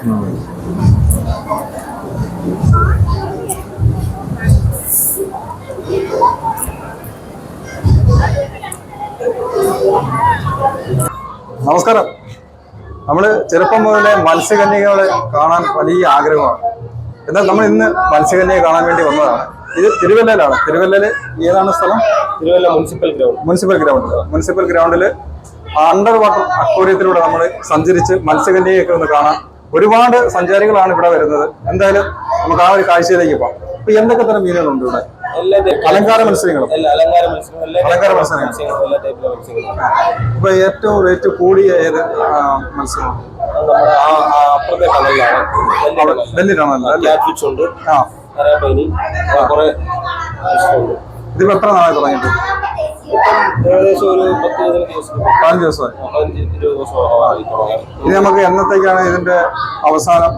നമസ്കാരം. നമ്മൾ ചെറുപ്പം മുതലേ മത്സ്യകന്യകളെ കാണാൻ വലിയ ആഗ്രഹമാണ്. എന്നാൽ നമ്മൾ ഇന്ന് മത്സ്യകന്യയെ കാണാൻ വേണ്ടി വന്നതാണ്. ഇത് തിരുവല്ലയിലാണ്. തിരുവല്ലയിൽ ഏതാണ് സ്ഥലം? Thiruvalla municipal ground. Municipal ground. Municipal ഗ്രൗണ്ടിൽ അണ്ടർ വാട്ടർ അക്വേറിയത്തിലൂടെ നമ്മൾ സഞ്ചരിച്ച് മത്സ്യകന്യയൊക്കെ ഒന്ന് കാണാം ഒരുപാട് സഞ്ചാരികളാണ് ഇവിടെ വരുന്നത്. എന്തായാലും നമുക്ക് ആ ഒരു കാഴ്ചയിലേക്ക് പോകാം. അപ്പൊ എന്തൊക്കെ തരം മീനുകളുണ്ട് ഇവിടെ? അലങ്കാര മത്സ്യങ്ങളും. എല്ലാ അലങ്കാര മത്സ്യങ്ങളും അപ്പൊ ഏറ്റവും റേറ്റ് കൂടിയ ഏത് മത്സ്യമാണ്? അപ്പുറത്തെ കടലിലാണ്. ക്യാറ്റ് ഫിഷ് ഉണ്ട്. ആ. കുറെ ഇതിപ്പോ എത്ര നാളായി തുടങ്ങിയിട്ട്? ഏകദേശം ഒരു പത്ത് പതിനഞ്ച് ദിവസമായി. പതിനഞ്ച് ഇരുപത് ഇനി നമുക്ക് എന്നത്തേക്കാണ് ഇതിന്റെ അവസാനം?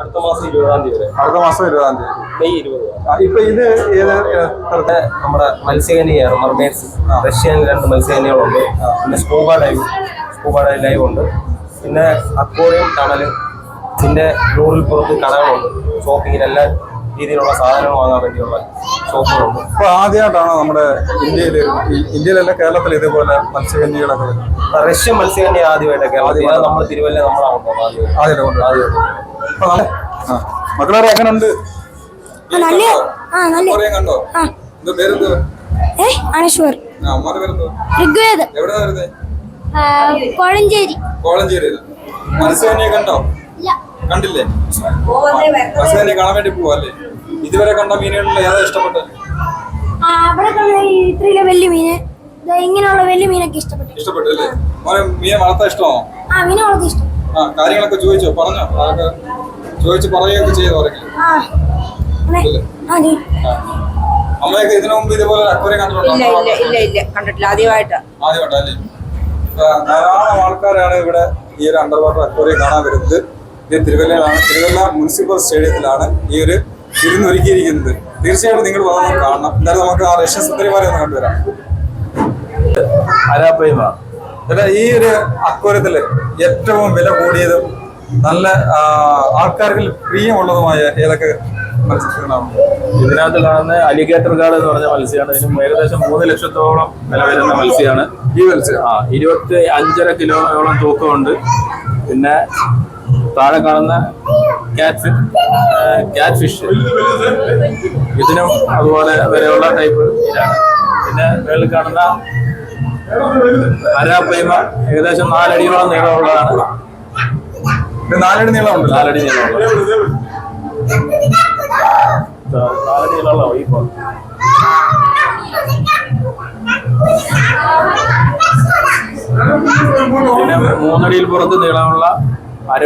അടുത്ത മാസം ഇരുപതാം തീയതി അടുത്ത മാസം ഇരുപതാം തീയതി. മെയ് ഇരുപത്. ഇപ്പൊ ഇത് ഏത് നമ്മുടെ മത്സ്യകനിയാണ് മർമേസ് റഷ്യൻ രണ്ട് മത്സ്യകനികളുണ്ട് പിന്നെ scuba dive scuba dive live ഉണ്ട്. പിന്നെ അക്വോറിയം ടണൽ പിന്നെ നൂറിൽ പുറത്ത് കടകളുണ്ട്. ഷോപ്പിങ്ങിന് എല്ലാ രീതിയിലുള്ള സാധനങ്ങൾ വാങ്ങാൻ വേണ്ടിയുള്ള ഷോപ്പുകളുണ്ട് ഇപ്പൊ ആദ്യമായിട്ടാണ് നമ്മുടെ ഇന്ത്യയിൽ ഇന്ത്യയിലല്ല കേരളത്തിൽ ഇതുപോലെ മത്സ്യകന്യകളൊക്കെ വരുന്നത്? റഷ്യൻ മത്സ്യകന്യ ആദ്യമായിട്ടൊക്കെ കേരളത്തിൽ നമ്മൾ തിരുവല്ല നമ്മളാണ് ആദ്യമായിട്ട്. ആദ്യമായിട്ട് കൊണ്ട് ആദ്യമായിട്ട്. മക്കളെ എങ്ങനെ ഉണ്ട് പേരെന്തോ? അനശ്വർ ഋഗ്വേദം. എവിടെ കോഴഞ്ചേരി. മത്സ്യകന്യെ കണ്ടോ? കണ്ടില്ലേ? ബസ്സിനെ കാണാൻ വേണ്ടി പോവല്ലേ? ഇതുവരെ കണ്ട മീനുകളിൽ ഏതാ ഇഷ്ടപ്പെട്ടത്? ആ അവിടെ കണ്ട ഈ ഇത്രയിലെ വലിയ മീന്. ദേ ഇങ്ങനെയുള്ള വലിയ മീനൊക്കെ ഇഷ്ടപ്പെട്ടു. ഇഷ്ടപ്പെട്ടു അല്ലേ മോനെ മീനെ വളർത്താൻ ഇഷ്ടമാണോ? ആ മീനെ ഇഷ്ടം. ആ കാര്യങ്ങളൊക്കെ ചോദിച്ചോ? പറഞ്ഞോ. അതൊക്കെ ചോദിച്ച് പറയുകയൊക്കെ ചെയ്തു. അമ്മയൊക്കെ ഇതിനു മുമ്പ് ഇതുപോലെ അക്വരെ കണ്ടിട്ടുണ്ടോ? ഇല്ല ഇല്ല ഇല്ല ഇല്ല. കണ്ടിട്ടില്ല. ആദ്യമായിട്ടാ. ആദ്യമായിട്ടല്ലേ ഇപ്പൊ ധാരാളം ആൾക്കാരാണ് ഇവിടെ ഈ ഒരു അണ്ടർ വാട്ടർ അക്വറിയം കാണാൻ വരുന്നത്. ഇത് തിരുവല്ലയിലാണ് തിരുവല്ല മുനിസിപ്പൽ സ്റ്റേഡിയത്തിലാണ് ഈ ഒരു വിരുന്നൊരുക്കിയിരിക്കുന്നത് തീർച്ചയായിട്ടും നിങ്ങൾ വന്ന് കാണണം. എന്തായാലും നമുക്ക് ആ റഷ്യൻ സുന്ദരിമാരെ ഒന്ന് കണ്ടുവരാം. ചേട്ടാ ഈ ഒരു അക്വരത്തിൽ ഏറ്റവും വില കൂടിയതും നല്ല ആൾക്കാർക്ക് പ്രിയമുള്ളതുമായ ഏതൊക്കെ മത്സ്യങ്ങളാണ്? ഇതിനകത്ത് കാണുന്ന അലിഗേറ്റർ കാർഡ് എന്ന് പറഞ്ഞ മത്സ്യമാണ്. ഇതിന് ഏകദേശം മൂന്ന് ലക്ഷത്തോളം വില വരുന്ന മത്സ്യമാണ്. ഈ മത്സ്യം. ആ ഇരുപത്തി അഞ്ചര കിലോയോളം തൂക്കമുണ്ട്. പിന്നെ താഴെ കാണുന്ന ക്യാറ്റ് ക്യാറ്റ് ഫിഷ് ഇതിനും അതുപോലെ വിലയുള്ള ടൈപ്പ് ഇതാണ് പിന്നെ മേളിൽ കാണുന്ന അരാപ്പൈമ ഏകദേശം നാലടിയോളം നീളമുള്ളതാണ്. നാലടി നീളമുണ്ട്. നാലടി നീളമുള്ളത് നാലടി നീളമുള്ള പോ പിന്നെ മൂന്നടിയിൽ പുറത്ത് നീളമുള്ള അര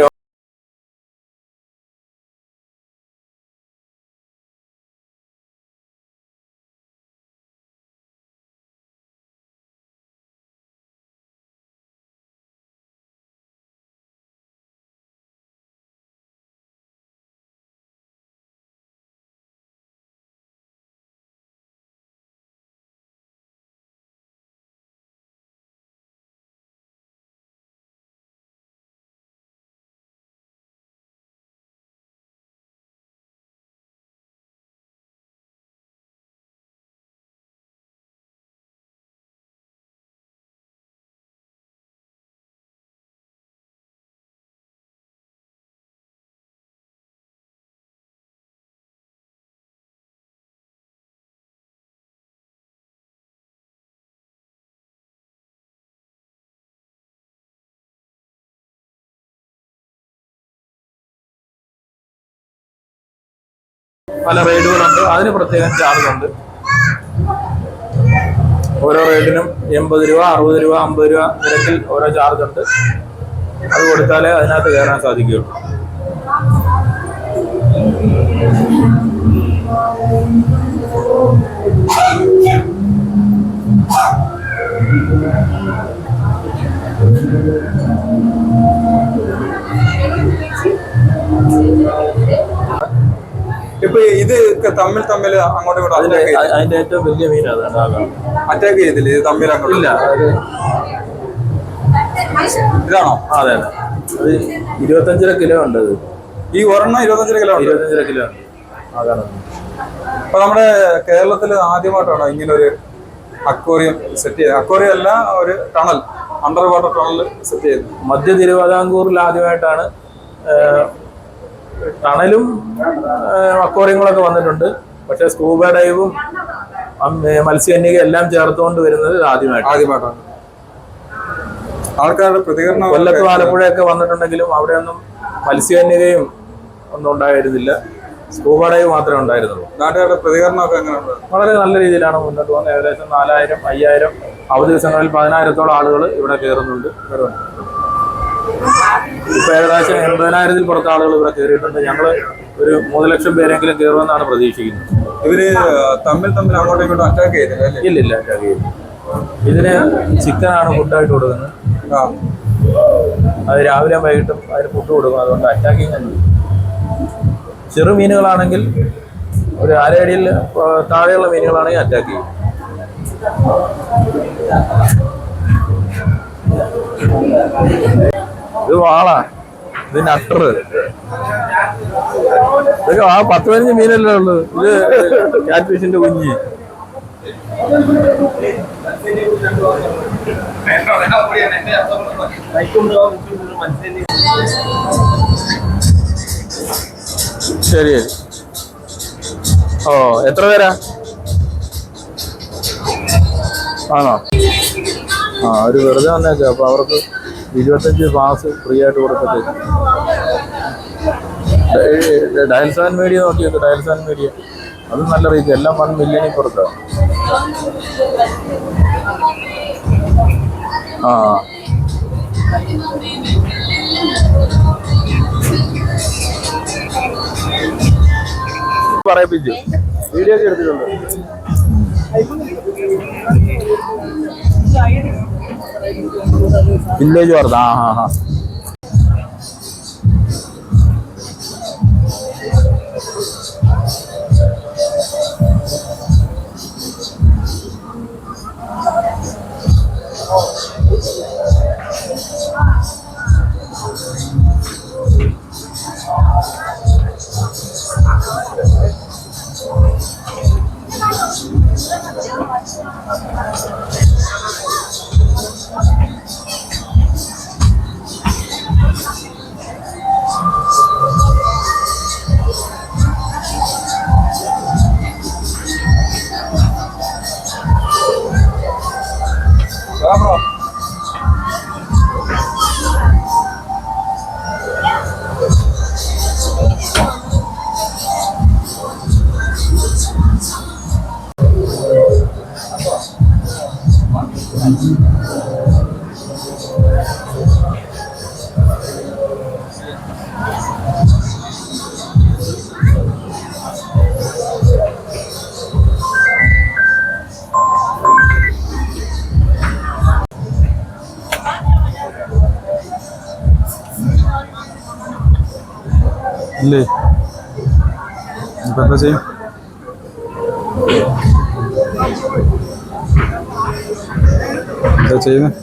പല റൈഡുകളുണ്ട് അതിന് പ്രത്യേകം ചാർജ് ഉണ്ട്. ഓരോ റൈഡിനും എൺപത് രൂപ അറുപത് രൂപ അമ്പത് രൂപ നിരക്കിൽ ഓരോ ചാർജ് ഉണ്ട്. അത് കൊടുത്താലേ അതിനകത്ത് കയറാൻ സാധിക്കുകയുള്ളൂ. ഇപ്പൊ തമ്മിൽ തമ്മിൽ അങ്ങോട്ടും ഇങ്ങോട്ടും അതിന്റെ attack ചെയ്ത്- അതിന്റെ ഏറ്റവും വലിയ മീൻ അതാണ് അറ്റാക്ക് ചെയ്തില്ല? ഇത് തമ്മിൽ അങ്ങോട്ടും ഇല്ല അത് ഇതാണോ? ആ, അതെ അതെ. അത് ഇരുപത്തഞ്ചര കിലോ ഉണ്ട് അത്. ഈ ഒരെണ്ണം ഇരുപത്തഞ്ചര കിലോ ഉണ്ട്? ഇരുപത്തഞ്ചര കിലോ ഉണ്ട്. അതാണ് അപ്പൊ നമ്മുടെ കേരളത്തിൽ ആദ്യമായിട്ടാണ് ഇങ്ങനെ ഒരു അക്വേറിയം സെറ്റ് ചെയ്തത്? അക്വേറിയം അല്ല ഒരു tunnel under water tunnel set ചെയ്തത്. മധ്യ തിരുവിതാംകൂറിൽ ആദ്യമായിട്ടാണ് ടണലും അക്വാറിയങ്ങളൊക്കെ വന്നിട്ടുണ്ട്. പക്ഷെ സ്കൂബ ഡൈവും മത്സ്യകന്യക എല്ലാം ചേർത്തുകൊണ്ട് വരുന്നത് ആദ്യമായിട്ട് ആദ്യമായിട്ടാണ്. ആൾക്കാരുടെ പ്രതികരണം കൊല്ലത്ത് ആലപ്പുഴയൊക്കെ വന്നിട്ടുണ്ടെങ്കിലും അവിടെയൊന്നും മത്സ്യകന്യകയും ഒന്നും ഉണ്ടായിരുന്നില്ല. സ്കൂബ ഡൈവ് മാത്രമേ ഉണ്ടായിരുന്നുള്ളൂ. നാട്ടുകാരുടെ പ്രതികരണമൊക്കെ എങ്ങനെയുണ്ട്? വളരെ നല്ല രീതിയിലാണ് മുന്നോട്ട് പോകുന്നത്. ഏകദേശം നാലായിരം അയ്യായിരം അവധി ദിവസങ്ങളിൽ പതിനായിരത്തോളം ആളുകൾ ഇവിടെ കയറുന്നുണ്ട് കയറുന്നുണ്ട്. ഇപ്പൊ ഏകദേശം എൺപതിനായിരത്തിൽ പുറത്ത് ആളുകൾ ഇവിടെ കയറിയിട്ടുണ്ട്. ഞങ്ങൾ ഒരു മൂന്ന് ലക്ഷം പേരെങ്കിലും കയറുമെന്നാണ് പ്രതീക്ഷിക്കുന്നത്. ഇവർ തമ്മിൽ തമ്മിൽ അങ്ങോട്ടും ഇങ്ങോട്ടും അറ്റാക്ക് ചെയ്തില്ല ഇല്ല ഇല്ല അറ്റാക്ക് ചെയ്തു ഇതിന് ചിക്കനാണ് ഫുഡായിട്ട് കൊടുക്കുന്നത്. ആ. അത് രാവിലെ വൈകിട്ടും അതിന് ഫുഡ് കൊടുക്കും. അതുകൊണ്ട് അറ്റാക്കിങ് ഒന്നും ചെറു മീനുകളാണെങ്കിൽ ഒരു അരയടിയിൽ താഴെയുള്ള മീനുകളാണെങ്കിൽ അറ്റാക്ക് ചെയ്യും. ഇത് വാളാ. ഇത് നട്ടർ ഇതൊക്കെ ആ പത്ത് പതിനഞ്ച് മീനല്ലേ ഉള്ളു. ഇത് ക്യാറ്റ് ഫിഷിന്റെ കുഞ്ഞ്. ശരി. ഓ എത്ര പേരാ? ആണോ? ആ ഒരു വെറുതെ വന്നേക്കാം അപ്പൊ അവർക്ക് ഇരുപത്തഞ്ച് പാസ് ഫ്രീ ആയിട്ട് കൊടുത്തിട്ട്. ഡയൽസാൻ മീഡിയ നോക്കിയത് ആൻഡ് മീഡിയ അത് നല്ല റീച്ച് എല്ലാം വൺ മില്യണിൽ പുറത്താണ് ആ. പറയിപ്പിച്ചു വീഡിയോ ഒക്കെ എടുത്തിട്ടുണ്ട്. विलेज वर्धा हाँ हाँ। ഇല്ലേ ഇപ്പൊ എന്താ ചെയ്യും എന്താ ചെയ്യുന്നത്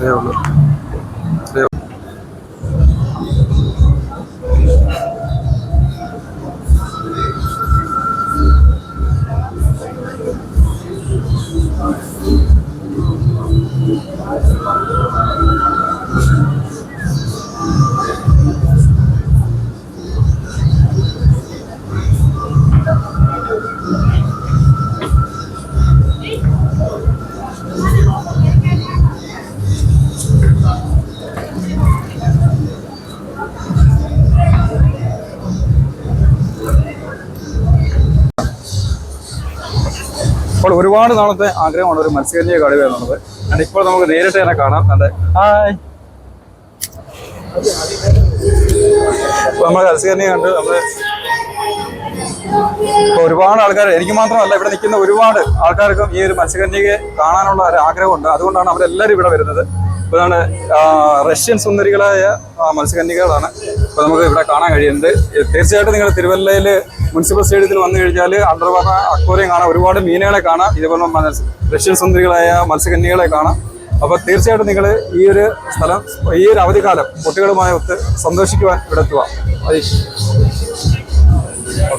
Yeah, ഒരുപാട് നാളത്തെ ആഗ്രഹമാണ് ഒരു മത്സ്യകന്യ കടുവ എന്നുള്ളത്. അത് ഇപ്പോൾ നമുക്ക് നേരിട്ട് തന്നെ കാണാം. അതെ ഹായ് നമ്മൾ മത്സ്യകന്യ കണ്ട് നമ്മൾ ഇപ്പൊ ഒരുപാട് ആൾക്കാർ എനിക്ക് മാത്രമല്ല ഇവിടെ നിൽക്കുന്ന ഒരുപാട് ആൾക്കാർക്കും ഈ ഒരു മത്സ്യകന്യയെ കാണാനുള്ള ഒരു ആഗ്രഹമുണ്ട്. അതുകൊണ്ടാണ് അവരെല്ലാവരും ഇവിടെ വരുന്നത്. ഇതാണ് റഷ്യൻ സുന്ദരികളായ മത്സ്യകന്യകളാണ് അപ്പോൾ നമുക്ക് ഇവിടെ കാണാൻ കഴിയുന്നത്. തീർച്ചയായിട്ടും നിങ്ങൾ തിരുവല്ലയിൽ മുനിസിപ്പൽ സ്റ്റേഡിയത്തിൽ വന്നു കഴിഞ്ഞാൽ അണ്ടർ അക്വോറിയം കാണാം. ഒരുപാട് മീനുകളെ കാണാം. ഇതുപോലെ റഷ്യൻ സുന്ദരികളായ മത്സ്യകന്യകളെ കാണാം. അപ്പോൾ തീർച്ചയായിട്ടും നിങ്ങൾ ഈ ഒരു സ്ഥലം ഈ ഒരു അവധിക്കാലം കുട്ടികളുമായി ഒത്ത് സന്തോഷിക്കുവാൻ ഇവിടെ എത്തുക.